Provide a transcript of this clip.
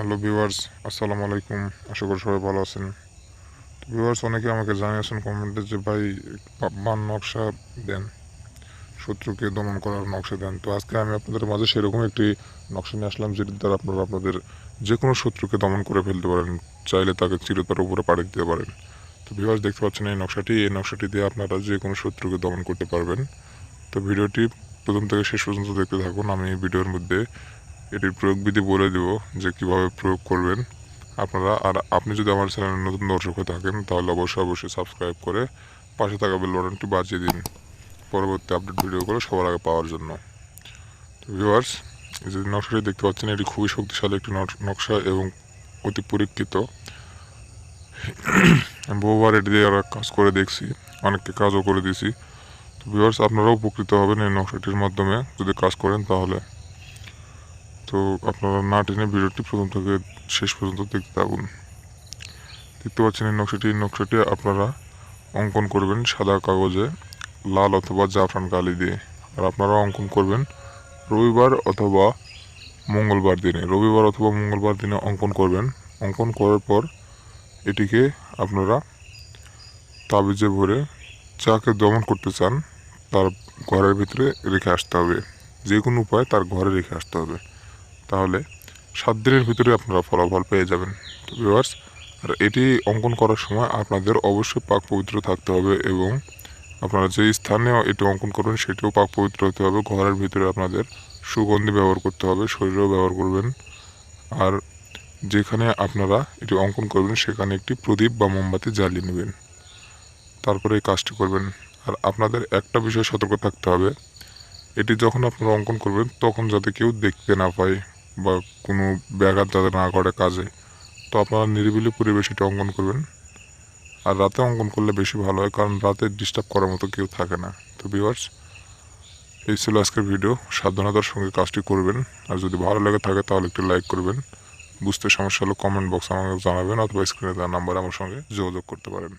Hello viewers, আসসালামু আলাইকুম। আশা করি সবাই ভালো আছেন। তো ভিউয়ার্স, অনেকে আমাকে জানিয়েছেন কমেন্টে যে ভাই বান নকশা দেন, শত্রুকে দমন করার নকশা দেন। তো আজকে আমি আপনাদের মাঝে সেরকম একটি নকশা নিয়ে আসলাম, যেটির দ্বারা আপনারা আপনাদের যে কোনো শত্রুকে দমন করে ফেলতে পারেন, চাইলে তাকে চিরতার উপরে পাড়ি দিতে পারেন। তো ভিউয়ার্স, দেখতে পাচ্ছেন এই নকশাটি। এই নকশাটি দিয়ে আপনারা যে কোনো শত্রুকে দমন করতে পারবেন। তো ভিডিওটি প্রথম থেকে শেষ পর্যন্ত দেখতে থাকুন। আমি ভিডিওর মধ্যে এটির প্রয়োগবিধি বলে দিব যে কীভাবে প্রয়োগ করবেন। আপনারা, আর আপনি যদি আমার চ্যানেলে নতুন দর্শক হয়ে থাকেন, তাহলে অবশ্যই অবশ্যই সাবস্ক্রাইব করে পাশে থাকা বেল বাটনটি বাজিয়ে দিন পরবর্তী আপডেট ভিডিওগুলো সবার আগে পাওয়ার জন্য। ভিউয়ার্স যে নকশাটি দেখতে পাচ্ছেন, এটি খুবই শক্তিশালী একটি নক- নকশা এবং অতি পরীক্ষিত। বহুবার এটি দিয়ে আমরা কাজ করে দেখছি, অনেককে কাজও করে দিয়েছি। তো ভিউয়ার্স আপনারাও উপকৃত হবেন এই নকশাটির মাধ্যমে। যদি কাজ করেন, তাহলে তো আপনারা না টেনে ভিডিওটি প্রথম থেকে শেষ পর্যন্ত দেখতে থাকুন। দেখতে পাচ্ছেন এই নকশাটি। নকশাটি আপনারা অঙ্কন করবেন সাদা কাগজে, লাল অথবা জাফরান কালি দিয়ে। আর আপনারা অঙ্কন করবেন রবিবার অথবা মঙ্গলবার দিনে। রবিবার অথবা মঙ্গলবার দিনে অঙ্কন করবেন। অঙ্কন করার পর এটিকে আপনারা তাবিজে ভরে যাকে দমন করতে চান, তার ঘরের ভিতরে রেখে আসতে হবে। যে কোনো উপায়ে তার ঘরে রেখে আসতে হবে। তাহলে সাত দিনের ভিতরে আপনারা ফলাফল পেয়ে যাবেন। তো ভিউয়ার্স আর এটি অঙ্কন করার সময় আপনাদের অবশ্যই পাক পবিত্র থাকতে হবে এবং আপনারা যে স্থানে এটি অঙ্কন করবেন, সেটিও পাক পবিত্র হতে হবে। ঘরের ভিতরে আপনাদের সুগন্ধি ব্যবহার করতে হবে, শরীরেও ব্যবহার করবেন। আর যেখানে আপনারা এটি অঙ্কন করবেন, সেখানে একটি প্রদীপ বা মোমবাতি জ্বালিয়ে নেবেন। তারপরে এই কাজটি করবেন। আর আপনাদের একটা বিষয় সতর্ক থাকতে হবে। এটি যখন আপনারা অঙ্কন করবেন, তখন যাতে কেউ দেখতে না পায়। বা কোনো ব্যাঘাত যাতে না করে কাজে, তো আপনারা নিরিবিলি পরিবেশে এটি অঙ্কন করবেন। আর রাতে অঙ্কন করলে বেশি ভালো হয়, কারণ রাতে ডিস্টার্ব করার মতো কেউ থাকে না। তো ভিউয়ার্স এই ছিল আজকের ভিডিও সাবধানতার সঙ্গে কাজটি করবেন। আর যদি ভালো লেগে থাকে তাহলে একটু লাইক করবেন। বুঝতে সমস্যা হলে কমেন্ট বক্স আমাকে জানাবেন, অথবা স্ক্রিনে দেওয়ার নাম্বারে আমার সঙ্গে যোগাযোগ করতে পারেন।